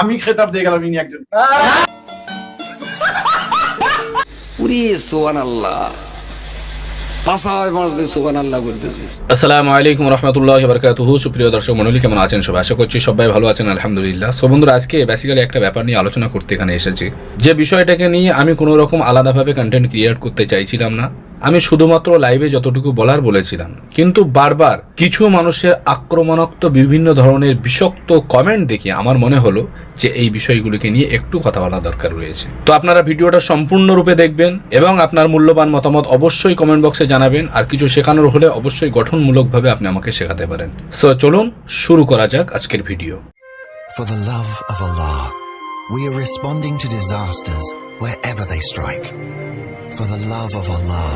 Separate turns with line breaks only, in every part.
আমি খেতাব দিয়ে গেলাম ইনি একজন।
আসসালামু আলাইকুম রহমতুল্লাহ বরকাতুহু। সুপ্রিয় দর্শক মন্ডলী কেমন আছেন সবাই? আশা করছি সবাই ভালো আছেন আলহামদুলিল্লাহ। সো বন্ধুরা আজকে বেসিক্যালি একটা ব্যাপার নিয়ে আলোচনা করতে এখানে এসেছি। যে বিষয়টাকে নিয়ে আমি কোনো রকম আলাদাভাবে কন্টেন্ট ক্রিয়েট করতে চাইছিলাম না। আমি শুধুমাত্র লাইভে যতটুকু বলার বলেছিলাম। কিন্তু বারবার কিছু মানুষের আক্রমণাত্মক বিভিন্ন ধরনের বিষাক্ত কমেন্ট দেখে আমার মনে হলো যে এই বিষয়গুলোকে নিয়ে একটু কথা বলা দরকার রয়েছে। তো আপনারা ভিডিওটা সম্পূর্ণরূপে দেখবেন এবং আপনার মূল্যবান মতামত অবশ্যই কমেন্ট বক্সে জানাবেন আর কিছু শেখানোর হলে অবশ্যই গঠনমূলকভাবে আপনি আমাকে শেখাতে পারেন। সো চলুন শুরু করা যাক আজকের video
For the love of Allah, we are responding to disasters wherever they strike. For the love of Allah,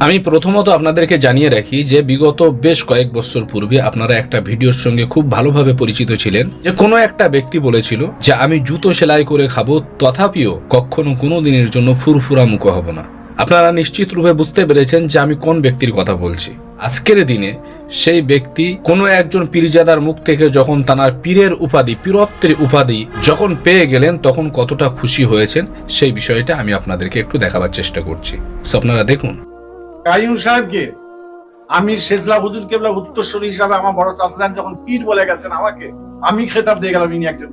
আমি প্রথমত আপনাদেরকে জানিয়ে রাখি যে বিগত বেশ কয়েক বছর পূর্বে আপনারা একটা ভিডিওর সঙ্গে খুব ভালোভাবে পরিচিত ছিলেন। যে কোনো একটা ব্যক্তি বলেছিল যে, আমি জুতো সেলাই করে খাব, তথাপিও কখনো কোনো দিনের জন্য ফুরফুরা মুখো হব না। আপনারা নিশ্চিত রূপে বুঝতে পেরেছেন যে আমি কোন ব্যক্তির কথা বলছি। আজকের দিনে সেই ব্যক্তি কোনো একজন পীরজাদার মুখ থেকে যখন তার পীরের উপাধি, পীরত্বের উপাধি যখন পেয়ে গেলেন, তখন কতটা খুশি হয়েছেন, সেই বিষয়টা আমি আপনাদেরকে একটু দেখাবার চেষ্টা করছি। আপনারা দেখুন।
কাইম সাহেবকে আমি শেজলা হুজুর কেবলা উত্তরস্বরী হিসাবে আমার বড় চাষান যখন পীর বলে গেছেন আমাকে, আমি খেতাব দিয়ে গেলাম ইনি একজন।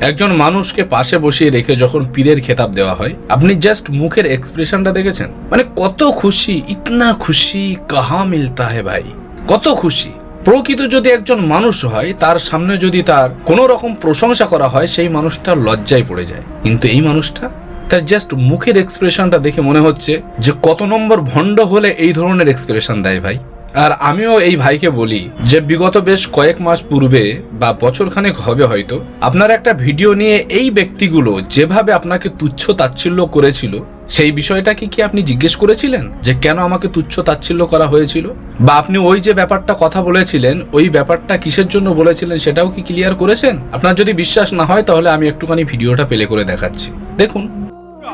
একজন মানুষকে পাশে বসিয়ে রেখে যখন পীরের খেতাব দেওয়া হয়, আপনি জাস্ট মুখের এক্সপ্রেশনটা দেখেছেন? মানে কত খুশি, ইতনা খুশি, কাহা মিলতা হে ভাই? কত খুশি। প্রকৃত যদি একজন মানুষ হয়, তার সামনে যদি তার কোনো রকম প্রশংসা করা হয়, সেই মানুষটা লজ্জায় পড়ে যায়। কিন্তু এই মানুষটা, তার জাস্ট মুখের এক্সপ্রেশনটা দেখে মনে হচ্ছে যে কত নম্বর ভণ্ড হলে এই ধরনের এক্সপ্রেশন দেয় ভাই। আর আমিও এই ভাইকে বলি যে বিগত বেশ কয়েক মাস পূর্বে বা বছর খানেক হবে হয়তো, আপনার একটা ভিডিও নিয়ে এই ব্যক্তিগুলো যেভাবে আপনাকে তুচ্ছ তাচ্ছিল্য করেছিল, সেই বিষয়টাকে কি আপনি জিজ্ঞেস করেছিলেন? যে কেন আমাকে তুচ্ছ তাচ্ছিল্য করা হয়েছিল? বা আপনি ওই যে ব্যাপারটা কথা বলেছিলেন, ওই ব্যাপারটা কিসের জন্য বলেছিলেন সেটাও কি ক্লিয়ার করেছেন? আপনার যদি বিশ্বাস না হয় তাহলে আমি একটুখানি ভিডিওটা প্লে করে দেখাচ্ছি। দেখুন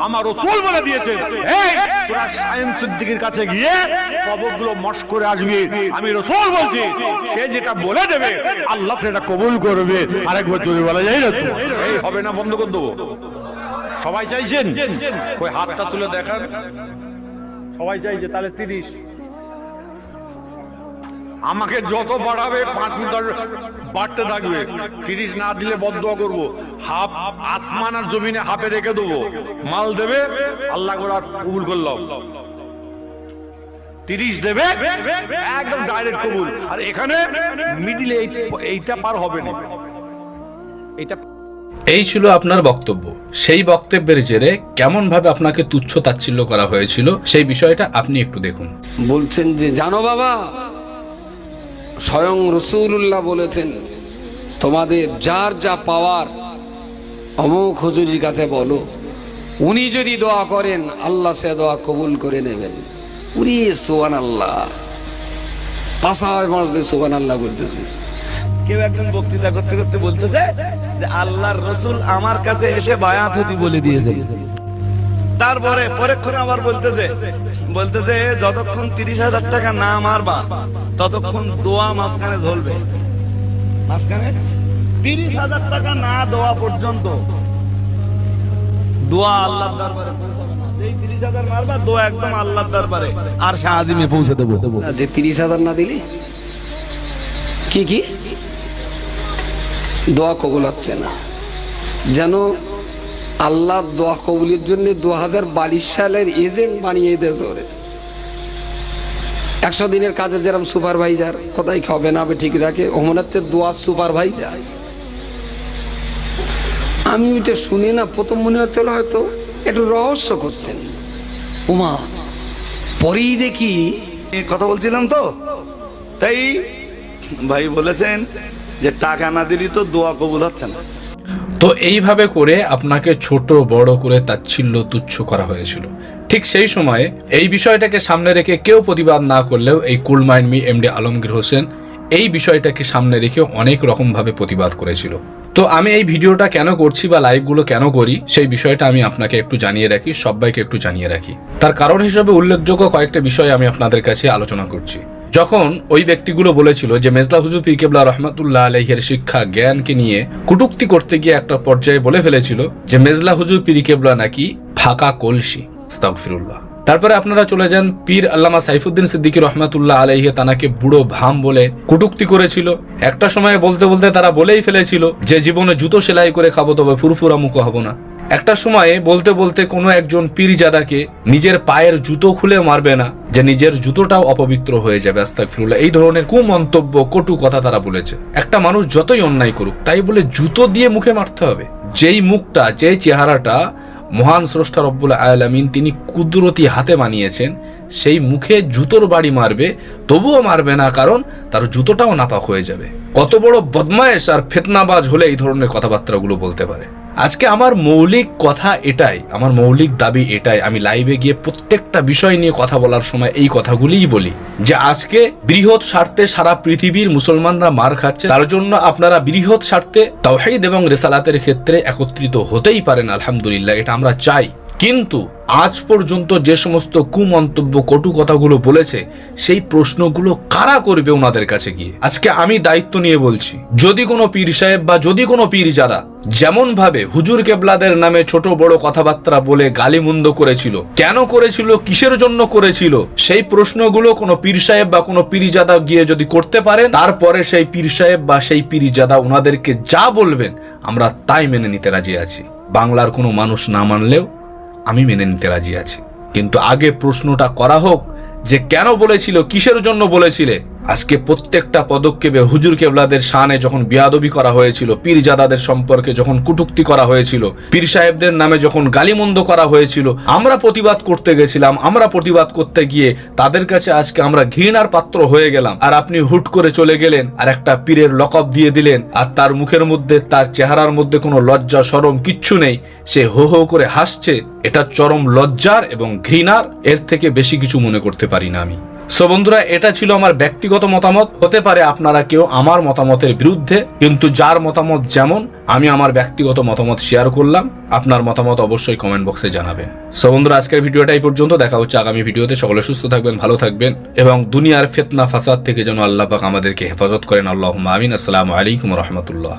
আমার রসুল বলে দিয়েছে। কাছে গিয়ে কবরগুলো মশ করে আসবি। আমি রসুল বলছি, সে যেটা বলে দেবে, আল্লাহ সেটা কবুল করবে। আরেকবার জোরে বলা যায় এই হবে না বন্ধ করে দেবো? সবাই চাইছেন? ওই হাতটা তুলে দেখান। সবাই চাইছে তাহলে তিরিশ। আমাকে যত বাড়াবে পাঁচ মিটার বাড়তে থাকবে। তিরিশ না দিলে বদ্ধ করব। হাফ আসমান আর জমিনে হাফে রেখে দেবো। মাল দেবে আল্লাহ করে কবুল করলাম তিরিশ দেবে একদম ডাইরেক্ট কবুল। আর এখানে মিডিলে এইটা পার হবে না।
এই ছিল আপনার বক্তব্য। সেই বক্তব্যের জেরে কেমন ভাবে আপনাকে তুচ্ছ তাচ্ছিল্য করা হয়েছিল সেই বিষয়টা আপনি একটু দেখুন।
বলছেন যে জানো বাবা স্বয়ং রসুল্লাহ বলেছেন, তোমাদের যার যা পাওয়ার, অমুক হুজুরির কাছে বলো। উনি যদি দোয়া করেন, আল্লাহ সে দোয়া কবুল করে নেবেন। উনি সোহান আল্লাহ পাশায় মাসদে সোহান আল্লাহ বলতেছে।
কেউ একজন বক্তৃতা করতে করতে বলতেছে যে, আল্লাহর রসুল আমার কাছে এসে বায়াত হতি বলে দিয়েছে তারপরে পরেক্ষণে আবার বলতেছে বলতেছে, যতক্ষণ তিরিশ হাজার টাকা না মারবা, ততক্ষণ দোয়া মাঝখানে ঝলবে। মাঝখানে? তিরিশ হাজার টাকা না দেওয়া পর্যন্ত দোয়া না।
যেন আল্লাহ দোয়া কবুলের জন্য দু হাজার বাইশ সালের এজেন্ট বানিয়ে দিয়েছে ওরে একশো দিনের কাজে যেরকম সুপারভাইজার, কোথায় খাবে না হবে ঠিক রাখে ও মনে হচ্ছে দোয়া সুপারভাইজার। আমি ওইটা শুনে না, প্রথম মনে হচ্ছিল হয়তো একটু রহস্য করছেন। উমা, পরেই দেখি
কথা বলছিলাম তো? তাই ভাই বলেছেন যে টাকা না দিলি তো দোয়া কবুল হচ্ছে না।
তো এইভাবে করে আপনাকে ছোট, বড় করে তাচ্ছিল্য তুচ্ছ করা হয়েছিল। ঠিক সেই সময়ে এই বিষয়টাকে সামনে রেখে কেউ প্রতিবাদ না করলেও এই cool mind Mr MD Alamgir Hossain এই বিষয়টাকে সামনে রেখে অনেক রকম ভাবে প্রতিবাদ করেছিল। তো আমি এই ভিডিওটা কেন করছি বা লাইভগুলো কেন করি, সেই বিষয়টা আমি আপনাকে একটু জানিয়ে রাখি, সবাইকে একটু জানিয়ে রাখি। তার কারণ হিসেবে উল্লেখযোগ্য কয়েকটা বিষয় আমি আপনাদের কাছে আলোচনা করছি। যখন ওই ব্যক্তিগুলো বলেছিল যে মেজলা হুজুর পীর কেবলা রহমাতুল্লাহ আলহের শিক্ষা জ্ঞানকে নিয়ে কটুক্তি করতে গিয়ে একটা পর্যায়ে বলে ফেলেছিল যে মেজলা হুজুর পীর কেবলা নাকি ফাঁকা কলসি। আস্তাগফিরুল্লাহ। তারপরে আপনারা চলে যান পীর আল্লামা সাইফুদ্দিন সিদ্দিকী রহমাতুল্লাহ আলাইহে তানাকে বুড়ো ভাম বলে কটুক্তি করেছিল। একটা সময় বলতে বলতে তারা বলেই ফেলেছিল যে জীবনে জুতো সেলাই করে খাব, তবে ফুরফুরা মুখ হব না। একটা সময়ে বলতে বলতে কোনো একজন পীরজাদাকে নিজের পায়ের জুতো খুলে মারবে না, যে নিজের জুতোটাও অপবিত্র হয়ে যাবে, আস্তাগফিরুল্লাহ। এই ধরনের কুমন্তব্য, কটু কথা তারা বলেছে। একটা মানুষ যতই অন্যায় করুক, তাই বলে জুতো দিয়ে মুখে মারতে হবে। যেই মুখটা, যেই চেহারাটা মহান স্রষ্টা রব্বুল আয়ালামিন তিনি কুদরতি হাতে বানিয়েছেন, সেই মুখে জুতোর বাড়ি মারবে, তবুও মারবে না, কারণ তার জুতোটাও নাপাক হয়ে যাবে। কত বড় বদমায়েশ আর ফেতনাবাজ হলে এই ধরনের কথাবার্তাগুলো বলতে পারে। আজকে আমার মৌলিক কথা এটাই, আমার মৌলিক দাবি এটাই, আমি লাইভে গিয়ে প্রত্যেকটা বিষয় নিয়ে কথা বলার সময় এই কথাগুলিই বলি, যে আজকে বৃহৎ স্বার্থে সারা পৃথিবীর মুসলমানরা মার খাচ্ছে, তার জন্য আপনারা বৃহৎ স্বার্থে তাওহীদ এবং রেসালাতের ক্ষেত্রে একত্রিত হতেই পারেন, আলহামদুলিল্লাহ, এটা আমরা চাই। কিন্তু আজ পর্যন্ত যে সমস্ত কুমন্তব্য কটু কথাগুলো বলেছে, সেই প্রশ্নগুলো কারা করবে ওনাদের কাছে গিয়ে? আজকে আমি দায়িত্ব নিয়ে বলছি, যদি কোনো পীর সাহেব বা যদি কোনো পীর জাদা যেমন ভাবে হুজুর কেবলাদের নামে ছোট বড় কথাবার্তা বলে গালিমন্দ করেছিল, কেন করেছিল, কিসের জন্য করেছিল, সেই প্রশ্নগুলো কোনো পীর সাহেব বা কোনো পীরজাদা গিয়ে যদি করতে পারে তারপরে সেই পীর সাহেব বা সেই পীরজাদা ওনাদেরকে যা বলবেন, আমরা তাই মেনে নিতে রাজি আছি। বাংলার কোনো মানুষ না মানলেও আমি মেনে নিতে রাজি আছি। কিন্তু আগে প্রশ্নটা করা হোক যে কেন বলেছিল, কিসের জন্য বলেছিলে? আজকে প্রত্যেকটা পদক্ষেপে হুজুর কেবলাদের শানে যখন বিয়াদবি করা হয়েছিল, পীরজাদাদের সম্পর্কে যখন কুটুক্তি করা হয়েছিল, পীর সাহেবদের নামে যখন গালিমন্দ করা হয়েছিল, আমরা প্রতিবাদ করতে গেছিলাম, আমরা প্রতিবাদ করতে গিয়ে তাদের কাছে আজকে আমরা ঘৃণার পাত্র হয়ে গেলাম। আর আপনি হুট করে চলে গেলেন আর একটা পীরের লকব দিয়ে দিলেন, আর তার মুখের মধ্যে, তার চেহারার মধ্যে কোনো লজ্জা সরম কিচ্ছু নেই। সে হো হো করে হাসছে, এটা চরম লজ্জার এবং ঘৃণার, এর থেকে বেশি কিছু মনে করতে পারি না আমি। সো বন্ধুরা, এটা ছিল আমার ব্যক্তিগত মতামত। হতে পারে আপনারা কেউ আমার মতামতের বিরুদ্ধে, কিন্তু যার মতামত যেমন, আমি আমার ব্যক্তিগত মতামত শেয়ার করলাম। আপনার মতামত অবশ্যই কমেন্ট বক্সে জানাবেন। সো বন্ধুরা, আজকের ভিডিওটা এই পর্যন্ত। দেখা হচ্ছে আগামী ভিডিওতে। সকলে সুস্থ থাকবেন, ভালো থাকবেন এবং দুনিয়ার ফেতনা, ফাসাদ থেকে যেন আল্লাহ পাক আমাদেরকে হেফাজত করেন। আল্লাহ আমিন। আসসালামু আলাইকুম রহমতুল্লাহ।